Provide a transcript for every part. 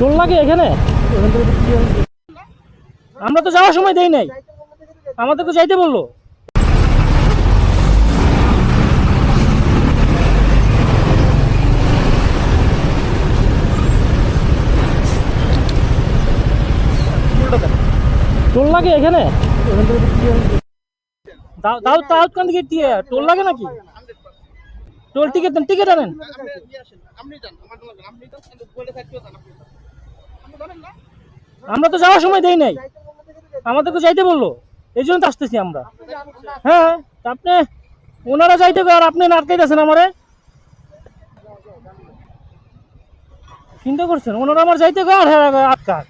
Toll লাগে এখানে? আমরা তো যাওয়ার সময় দেই নাই। আমাদের তো যাইতে বলল। টোল লাগে এখানে? দিকে দিয়ে টোল লাগে নাকি? টোল টিকিট দেন টিকিট আনেন। আমরা তো। যাওয়ার সময় দেই নাই। আমাদের তো যাইতে বলল। এই জন্য তো আসতেছি আমরা। হ্যাঁ আপনি, ওনারা যাইতে আর আপনি আটকাইতেছেন আমারে? চিন্তা করছেন? ওনারা আমার যাইতে আর হ্যাঁ আটকার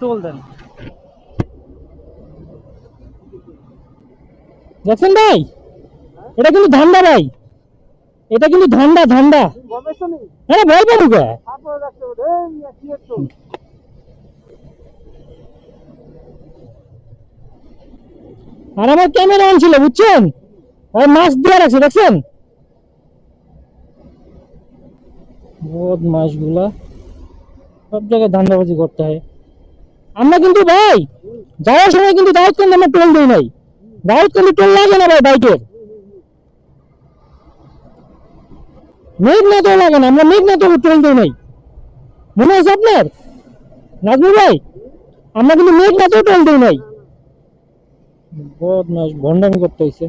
টোল দেন। দেখছেন ভাই? এটা কিন্তু ধান্দা ভাই। এটা কিন্তু ধান্দা ধান্দা। হ্যাঁ ভয় পাবো কে আর আমার ক্যামেরা অন ছিল, বুঝছেন? আর মাছ দিয়ে রাখছে দেখছেন? মাছগুলা সব জায়গায় ধান্দাবাজি করতে হয়। আমরা কিন্তু ভাই, যাওয়ার সময় কিন্তু দাউদ কিন্তু আমরা টোল দিই নাই। দাউদ কিন্তু টোল লাগে না ভাই বাইকের। মেঘ না লাগে না, আমরা মেঘনাথও না তো টোল নাই। মনে আছে আপনার? নাজমুল ভাই, আমরা কিন্তু মেঘনাথও না তো টোল দিই নাই। বদমাস, ভণ্ডামি করতে হয়েছে